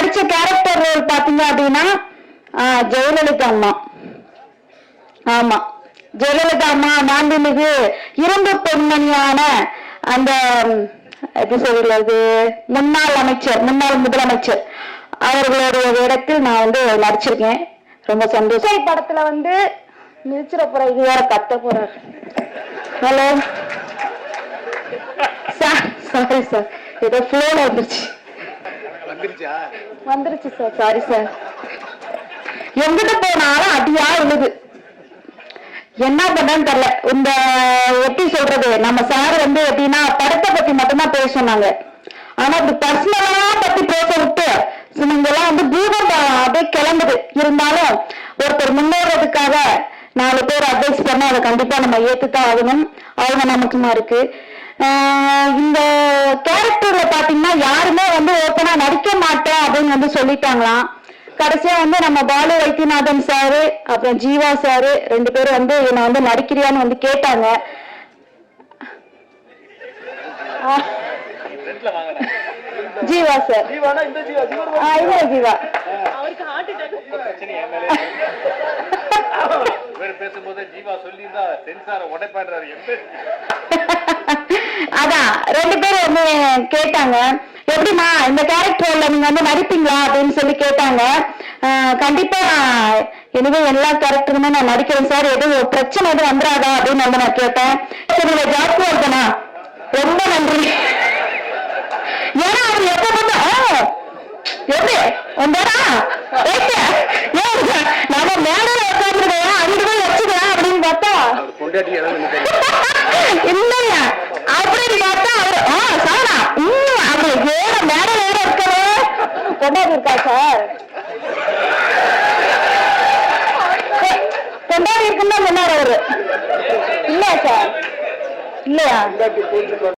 நடிச்ச character role பாத்தீங்க அப்படின்னா ஜெயலலிதா அம்மா. ஆமா. ஜெயலலிதா அம்மா மாண்புமிகு இரும்பு பெண்மணியான அந்த எப்படி சொல்றது முன்னாள் அமைச்சர் முன்னாள் முதலமைச்சர். அவர்களுடைய இடத்தில் நான் வந்து நடிச்சிருக்கேன். ரொம்ப சந்தோஷம். படத்துல வந்து மிதிச்சிட போற இது வேற கத்த போறாரு ஹலோ சார் சாரி சார் ஏதோ ஃப்ளோல வந்துருச்சு. வந்துருச்சா? வந்துருச்சு சார் சாரி சார் எங்கிட்ட போனாலும் அடியா விழுது என்ன பண்ணன்னு தெரியல. இந்த எப்படி சொல்றது? நம்ம சார் வந்து எப்படின்னா படத்தை பத்தி மட்டும்தான் பேச சொன்னாங்க ஆனா இப்படி பர்சனலா பத்தி பேச விட்டு இவங்கெல்லாம் வந்து பூகம் அப்படியே கிளம்புது. இருந்தாலும் ஒருத்தர் முன்னேறதுக்காக நாலு பேர் அட்வைஸ் பண்ண அதை கண்டிப்பா நம்ம ஏத்துத்தான் ஆகணும். அவங்க நமக்குமா இருக்கு இந்த கேரக்டர்ல பாத்தீங்கன்னா யாருமே வந்து ஓப்பனா நடிக்க மாட்டோம் அப்படின்னு வந்து சொல்லிட்டாங்களாம். கடைசியா வந்து நம்ம பாலு வைத்தியநாதன் சாரு அப்புறம் ஜீவா சாரு ரெண்டு பேரும் வந்து என்னை வந்து நடிக்கிறியான்னு வந்து கேட்டாங்க. ஜீவா சார். இவர் பேசும்போது ஜீவா அதான் ரெண்டு பேரும் வந்து கேட்டாங்க. எப்படிம்மா இந்த கேரக்டர்ல நீங்க வந்து நடிப்பீங்களா அப்படின்னு சொல்லி கேட்டாங்க. கண்டிப்பா எனவே எல்லா கேரக்டருமே நான் நடிக்கிறேன் சார். எதுவும் பிரச்சனை எதுவும் வந்துடாதா அப்படின்னு வந்து நான் கேட்டேன். சரி ஜாஸ்தி இருக்கனா ரொம்ப நன்றி. ஏன்னா அவர் எப்ப வந்து ஆ, எப்படி? உண்டா நாம மேடம் உட்காந்துருக்கோம் அங்கிட்டு போய் வச்சுக்கலாம் அப்படின்னு பார்த்தா. கொண்டாடி இருக்கா சார்? கொண்டாடி இருக்குன்னா சொன்னார் அவரு. இல்லையா சார்? இல்லையா?